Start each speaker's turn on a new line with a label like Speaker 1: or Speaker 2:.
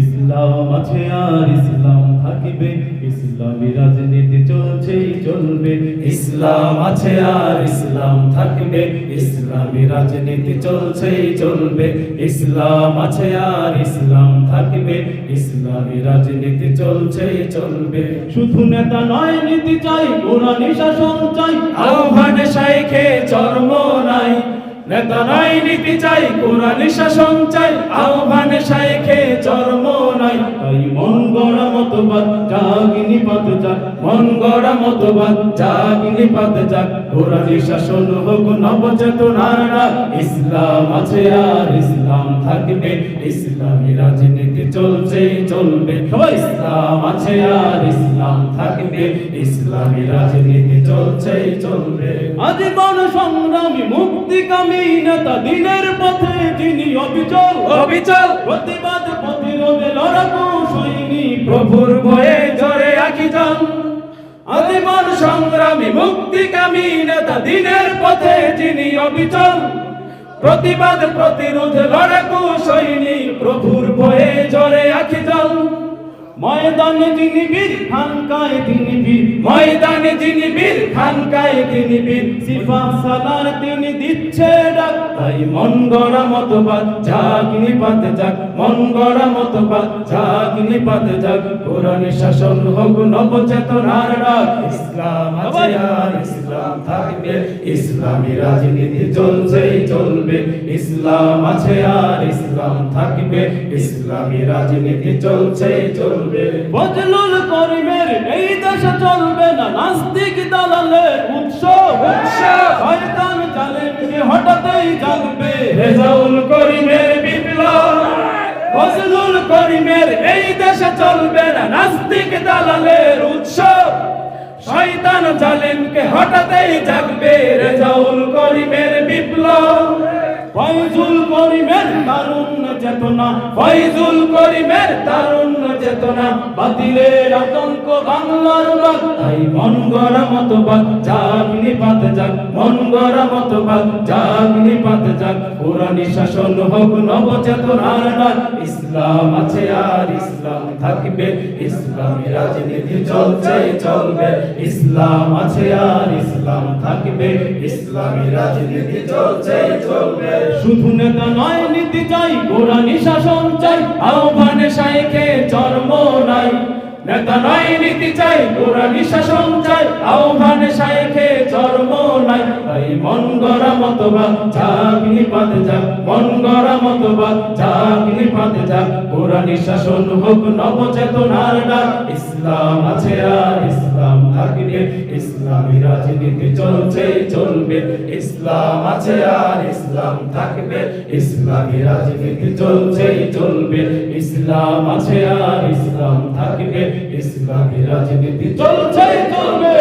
Speaker 1: ইসলাম আছে আর ইসলাম থাকিবে, ইসলামী রাজনীতি চলছেই চলবে। ইসলাম আছে আর ইসলাম থাকবে, ইসলামী রাজনীতি চলছেই চলবে। ইসলাম আছে আর ইসলাম থাকবে, ইসলামী রাজনীতি চলছেই চলবে। শুধু নেতা নয়, নীতি চাই কোরআনী শাসন চাই, আহ্বান শাইখে চর্ম নাই। নেতা নাই, নীতি চাই, কোরআনী শাসন চাই, আহ্বান শাইখে নাই। তাই মন গড়া মতবাদ জাগিনি যাক। মন গড়া মতবাদ জাগিনি যাক। কোরআনী শাসন হোক। ইসলাম আছে আর ইসলাম থাকবে। ইসলামী রাজনীতি চলছে, চলবে। ইসলাম আছে আর ইসলাম থাকবে। ইসলামী রাজনীতি চলছে, চলবে। আজীবন সংগ্রামী, মুক্তিকামী নেতা দিনের পথে যিনি অবিচল
Speaker 2: অবিচল।
Speaker 1: প্রতিবাদ প্রতিরোধে লড়াকু সৈনিক
Speaker 2: প্রভুর ভয়ে জরে আখি যান সংগ্রামী মুক্তিকামী নেতা দিনের পথে যিনি অবিচল প্রতিবাদ প্রতিরোধ লড়াকু সৈনিক প্রভুর ভয়ে জরে
Speaker 1: ময়দানে তিনি বীর, খানকায় তিনি বীর।
Speaker 2: ময়দানে তিনি বীর, খানকায় তিনি বীর।
Speaker 1: সিফা সালার তিনি দিচ্ছে ডাক,
Speaker 2: তাই মন গড়া মতবাদ জাগিনি পাতে যাক। মন গড়া মতবাদ জাগিনি পাতে যাক। কোরআনে শাসন হোক নবচেতনার ডাক, ইসলাম আছে আর ইসলামী রাজনীতি চলছেই চলবে। ইসলাম আছে আর ইসলাম থাকবে। ইসলামী রাজনীতি চলছেই চলবে।
Speaker 1: বজলুল করিমের এই দেশে চলবে না নাস্তিক দালালের উৎসব।
Speaker 2: উৎসব।
Speaker 1: শয়তান জালেমকে হঠাৎই জাগবে।
Speaker 2: রেজাউল করিমের বিপ্লব। ফজলুল করিমের এই দেশে চলবে না নাস্তিক দালালের উৎসব। শয়তান জালেমকে হঠাৎই জাগবে রেজাউল করিমের বিপ্লব।
Speaker 1: ফয়জুল করিমের তারুণ্য চেতনা,
Speaker 2: ফয়জুল করিমের তারুণ্য চেতনা,
Speaker 1: বাতিলের আতঙ্ক বাংলার বাগ
Speaker 2: তাই মন গড়া মতবাদ জাগনি পাত যাক, মন গড়া মতবাদ জাগনি পাত যাক, কোরআনী শাসন হোক নবচেতনার ডাক, ইসলাম আছে আর ইসলাম থাকবে, ইসলামী রাজনীতি চলছে, চলবে, ইসলাম আছে আর ইসলাম থাকবে, ইসলামী রাজনীতি চলছে, চলবে।
Speaker 1: শুধু নেতা নয়, নীতি চাই কোরআনী শাসন চাই,
Speaker 2: আহ্বানে শাইখে চর্ম নাই। নেতা নাই নীতি চাই কোরআনী শাসন চাই, আহ্বানে শাইখে চর্ম নাই। তাই মন গড়া মতবাদ, জাগনি পাত যাক মন গড়া মতবাদ, জাগনি পাত যাক কোরআনী শাসন হোক নবচেতনার ডাক। ইসলাম আছে আর ইসলাম থাকবে। ইসলামী রাজনীতি চলছে, চলবে। ইসলাম আছে আর ইসলাম থাকবে। ইসলামী রাজনীতি চলছেই চলবে। ইসলাম আছে আর ইসলাম থাকবে। ইসলামী রাজনীতি চলছেই চলবে।